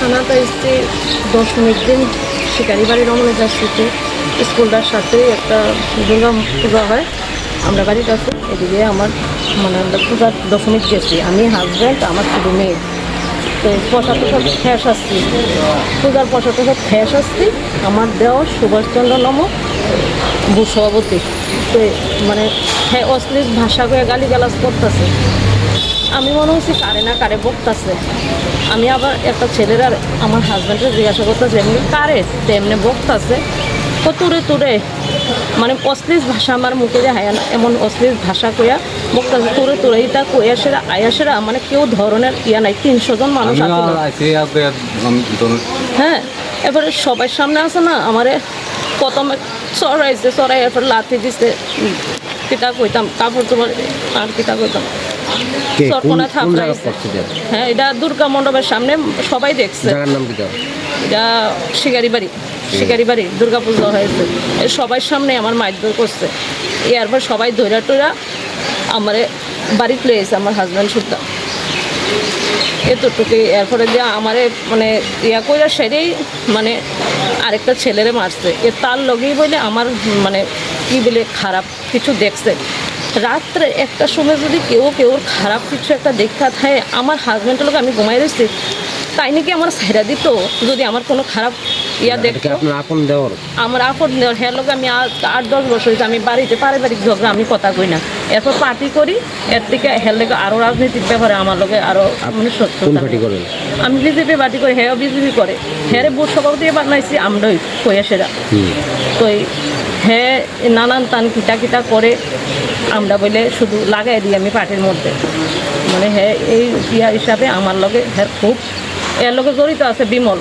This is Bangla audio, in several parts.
থানাতে এসছে দশমীর দিন শিকারি বাড়ির রমনা যাচ্ছিতে স্কুলটার সাথে একটা দুর্গা পূজা হয়। আমরা বাড়ির কাছে এদিকে আমার মানে আমরা পূজার দশমীর গেছি। আমি হাজব্যান্ড আমার শুধু মেয়ে। তো তো সব শেষ আসছি পূজার তো সব শেষ আসছি আমার দেওয়া সুভাষচন্দ্র নম বুথ সভাপতি তো মানে হ্যাঁ অশ্লীল ভাষা করে গালি গালাজ করতেছে। আমি মনে হচ্ছে কারে না কারে বকতাছে। আমি আবার একটা ছেলের আর আমার হাজব্যান্ডকে জিজ্ঞাসা করতেছে এমনি কারে? তেমনি বকতাছে। তো তুরে তুরে মানে অশ্লীল ভাষা আমার মুখে যে হায় না এমন অশ্লীল ভাষা কইয়া বকতাছে। তুরে তুরে এটা কইয়াসেরা আয়াসেরা মানে কেউ ধরনের ইয়া নাই তিনশো জন মানুষ হ্যাঁ এবারে সবার সামনে আছে না আমারে প্রথমে চড়াইছে চড়াই এরপর লাথি দিছে। কিতা কইতাম কাপড় তোমার আর কিতা কইতাম। সরকোনা? হ্যাঁ এটা দুর্গা মণ্ডপের সামনে সবাই দেখছে। এটা শিকারি বাড়ি শিকারি বাড়ি দুর্গা পুজো হয়েছে। এ সবার সামনে আমার মারধর করছে। এরপর সবাই ধৈরা টইরা আমারে বাড়িতে লয়েছে আমার হাজব্যান্ড সুদ্ধা। এতটুকু এরপরে যে আমারে মানে ইয়া কইরা সেরেই মানে আরেকটা ছেলেরে মারছে। এ তার লগেই বলে আমার মানে কি বলে খারাপ কিছু দেখছে। রাত্রে একটা সময় যদি কেউ কেউ খারাপ কিছু একটা দেখা থাকে আমার হাজব্যান্ডের লোক আমি ঘুমাই রয়েছি তাই নাকি আমার সাইরা দিত? যদি আমার কোনো খারাপ ইয়া দেখতো আপন দেওয়ার। আমার আপন হ্যাঁ লোক আমি আট দশ বছর হয়েছে আমি বাড়িতে পারিবারিক ঝগড়া আমি কথা কই না। এরপর পার্টি করি এর থেকে হের লোকে আরও রাজনৈতিক ব্যাপারে আমার লোকে আরও মানে করেন আমি বিজেপি পার্টি করি হ্যাঁ বিজেপি করে। হ্যাঁ বুথ সভাপতি বানাইছি আমরাই কইয়াসেরা তো এই হ্যাঁ নানান তান কিটা কিটা করে আমরা বলে শুধু লাগাই দিই আমি পাটের মধ্যে। মানে হ্যাঁ এই ইয়া হিসাবে আমার লগে হ্যাঁ খুব, এর লগে জড়িত আছে বিমল।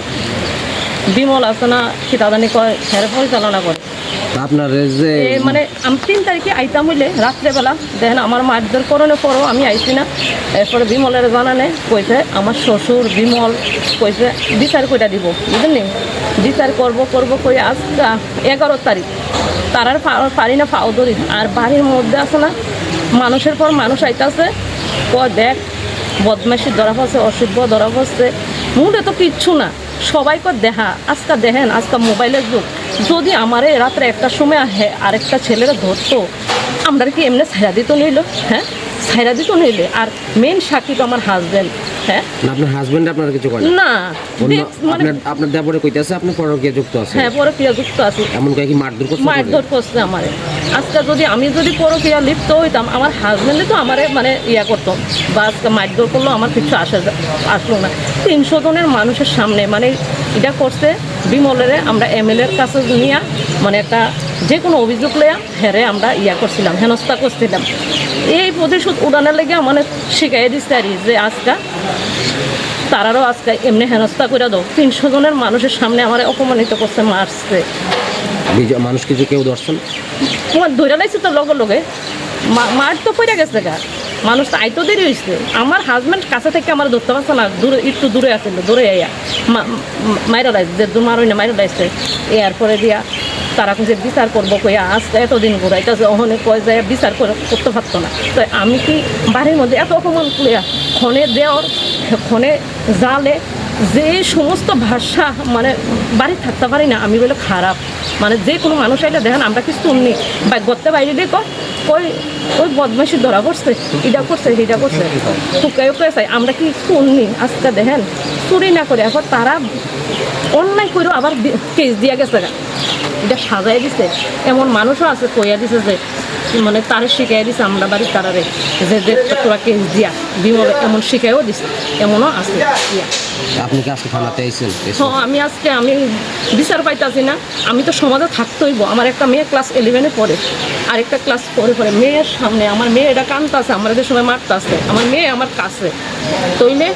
বিমল আছে না খিতাদানি কয় হ্যাঁ পরিচালনা করে। আপনার যে মানে আমি তিন তারিখে আইতাম হইলে রাত্রেবেলা। দেখেন আমার মারধর করণে পরও আমি আইছি না। এরপরে বিমলের জানানে কইছে আমার শ্বশুর বিমল কইছে বিচার কইটা দিব। বুঝলেন? বিচার করব করব কই আজ এগারো তারিখ। তারার পা- পারি না পাও ধরি। আর বাড়ির মধ্যে আছে না মানুষের পর মানুষ আইতাছে। ক দেখ বদমাসি ধরা পড়ছে অসভ্য ধরা পড়ছে। মুখে তো কিচ্ছু না। সবাই কর দেখা আজকা দেখেন, আজকা মোবাইলের যুগ। যদি আমার রাত্রে একটা সময় আহে, আরেকটা ছেলেরা ধরতো আমরা কি এমনি সেরা দিত নিল হ্যাঁ? ছাইরা দিত নইলে আর মেন সাক্ষী তো আমার হাজব্যান্ড হ্যাঁ? আপনার হাজবেন্ড আপনার কিছু করে না? মানে আপনার আপনার দেবরে কইতাছে আপনি পরকীয়া যুক্ত আছে হ্যাঁ পরে ক্রিয়া যুক্ত আছে। এমন কয়েক মারধর করছে মারধর করছে আমারে। আজকে যদি আমি যদি পরকিয়া লিপ্ত হইতাম আমার হাজব্যান্ডে তো আমারে মানে ইয়া করতো। বা আজকে মারধর করল আমার কিছু আসে আসলো না। তিনশো জনের মানুষের সামনে মানে এটা করছে বিমলেরে আমরা এমএলএর কাছে নিয়ে মানে একটা যে কোনো অভিযোগ লইয়া হেরে আমরা ইয়া করছিলাম হেনস্থা করছিলাম। এই প্রতিশোধ উড়ানোর লেগে মানে শিখাই দিচ্ছে আর যে আজকা তারারও আজকে এমনি হেনস্থা করে দাও। তিনশো জনের মানুষের সামনে আমার অপমানিত করছে মারছে। মানুষ কিছু কেউ দর্শন তোমার ধরে লাইছে তো লগে লগে। মার তো পড়ে গেছে গা। মানুষ তো আইতো দেরি হয়েছে আমার হাজব্যান্ড কাছে থেকে আমার ধরতে পারছে না দূরে একটু দূরে আছিল দূরে আইয়া। মাইরা লাইছে যে দু মারই না মাইরা লাইছে। এরপরে দিয়া তারা কইছে বিচার করব কইয়া আজকে এতদিন ঘুরাইতেছে ওখানে কয় যায় বিচার করে করতে পারতো না। তো আমি কি বাড়ির মধ্যে এত অপমান করিয়া ক্ষণে দেওয়ার, ক্ষণে জালে যে সমস্ত ভাষা মানে বাড়ি থাকতে পারি না, আমি বলে খারাপ। মানে যে কোনো মানুষ এটা দেখেন আমরা কি শুননি বা গত্তে বাইরে দিয়ে কয় ওই ওই বদমাসি ধরা করছে এটা করছে এটা করছে। টুকাইও কয়েছে আমরা কি শুননি আজকে দেখেন, চুরি না করে এখন তারা অন্যায় করেও আবার কেস দিয়া গেছে। এটা সাজাই দিছে। এমন মানুষও আছে কইয়া দিছে যে মানে তারে শিখাই দিছে আমরা বাড়ির তারারে যে যে তোরা কেস দিয়া বিমল এমন শিখাইও দিছে এমনও আছে আপনি কি আজকে থানাতে আইছেন? হ্যাঁ আমি আজকে আমি বিচার পাইতাছি না আমি তো সমাজে থাকতেইব আমার একটা মেয়ে ক্লাস ইলেভেনে পড়ে আরেকটা ক্লাস পরে পরে মেয়ের সামনে আমার মেয়ে এটা কানতাছে আমার এদের সময় মারতাছে আমার মেয়ে আমার কাছে। তইলে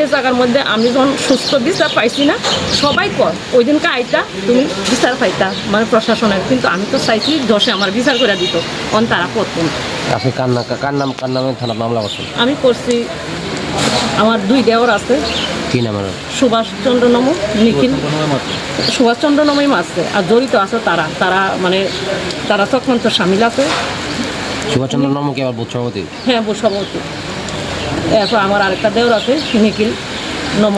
এই জায়গার মধ্যে আমি যখন সুস্থ বিচার পাইছি না সবাই কর ওই দিনকে আইতা তুমি বিচার পাইতা মানে প্রশাসনের। কিন্তু আমি তো চাইছি দশে আমার বিচার করে দিত অন তারা করতো না। আপনি কার নাম কার নামে থানা মামলা করছেন? আমি করছি আমার দুই দেওয়ার আছে। কি নাম সুভাষচন্দ্র নম নিখিল। সুভাষচন্দ্র নমই মারছে আর জড়িত আছে তারা। তারা মানে তারা তখন তো সামিল আছে। সুভাষচন্দ্র নমকে আবার সভাপতি? হ্যাঁ বসভাপতি এরপর আমার আরেকটা দেওর আছে নিখিল নম।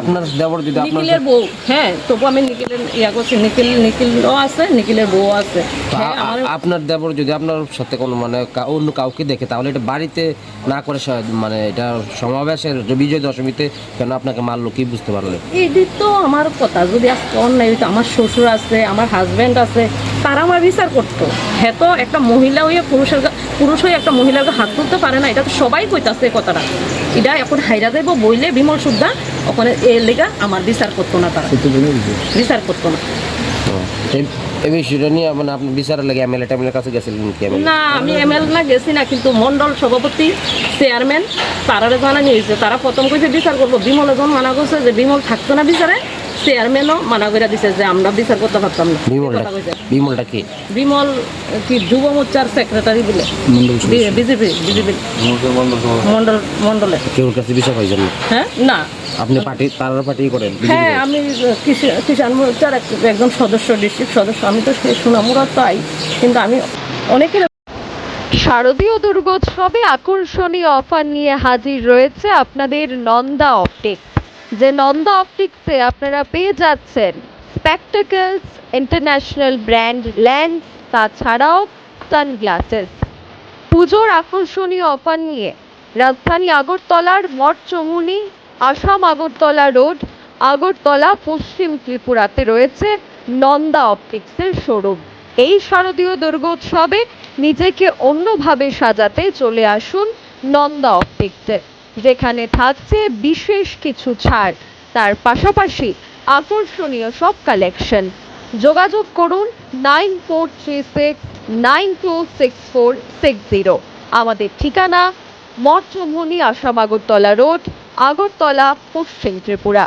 আপনার দেবর যদি আপনার নিখিলের বউ হ্যাঁ তবু আমি নিখিলের ইয়া করছি নিখিল নিখিলও আছে নিখিলের বউ আছে। হ্যাঁ আপনার দেবর যদি আপনার সাথে কোনো মানে অন্য কাউকে দেখে তাহলে এটা বাড়িতে না করে মানে এটা সমাবেশের বিজয় দশমীতে কেন আপনাকে মারলো কি বুঝতে পারলেন? এটি তো আমার কথা যদি আজকে অন্যায় হইতো আমার শ্বশুর আছে আমার হাজব্যান্ড আছে তারা আমার বিচার করতো। হ্যাঁ তো একটা মহিলা হয়ে পুরুষের পুরুষ হয়ে একটা মহিলাকে হাত তুলতে পারে না এটা তো সবাই কইতাছে কথাটা। এটা এখন হাইরা যাইব বইলে বিমল সুদ্ধা ওখানে এর লেগা আমার বিচার করতো না তারা। বিচার করতো না। এই- এই বিষয়টা নিয়ে মানে আপনি বিচারের লাগে এমএলএ টেমএলএর কাছে গেছিলেন না আমি এমএল না গেছি না কিন্তু মন্ডল সভাপতি চেয়ারম্যান তারারে জানানি হয়েছে। তারা প্রথম কইছে বিচার করব। বিমল যখন মানা করছে যে বিমল থাকতো না বিচারে চেয়ারম্যানও মানা করে দিছে যে আমরা বিচার করতে পারতাম না। বিমলটা বিমলটা কি? বিমল কি যুব মোর্চার সেক্রেটারি বলে। বিজেপি বিজেপি মন্ডল মন্ডলে কেউ কাছে বিচার পাইছেন না হ্যাঁ? না। আপনি পার্টি তার পার্টি করেন হ্যাঁ আমি কিষা- কিষাণ মোর্চার এক- একজন সদস্য ডিস্ট্রিক্ট সদস্য। আমি তো সেই সুনামুরা তাই। কিন্তু আমি অনেকের শারদীয় দুর্গোৎসবে আকর্ষণীয় অফার নিয়ে হাজির রয়েছে আপনাদের নন্দা অপটিক্স যে নন্দা অপটিক্সে আপনারা পেয়ে যাচ্ছেন স্পেকটাকলস ইন্টারন্যাশনাল ব্র্যান্ড লেন্স তাছাড়াও সানগ্লাসেস পুজোর আকর্ষণীয় অফার নিয়ে রাজধানী আগরতলার মঠ চমুনি, আসাম আগরতলা রোড, আগরতলা পশ্চিম ত্রিপুরাতে রয়েছে নন্দা অপটিক্সের শোরুম এই শারদীয় দুর্গোৎসবে নিজেকে অন্যভাবে সাজাতে চলে আসুন নন্দা অপটিক্সে। যেখানে থাকছে বিশেষ কিছু ছাড়। তার পাশাপাশি আকর্ষণীয় সব কালেকশন যোগাযোগ করুন nine four three six, nine two six four six zero. আমাদের ঠিকানা মঠচমুনি আসাম আগরতলা রোড, আগরতলা, পশ্চিম ত্রিপুরা।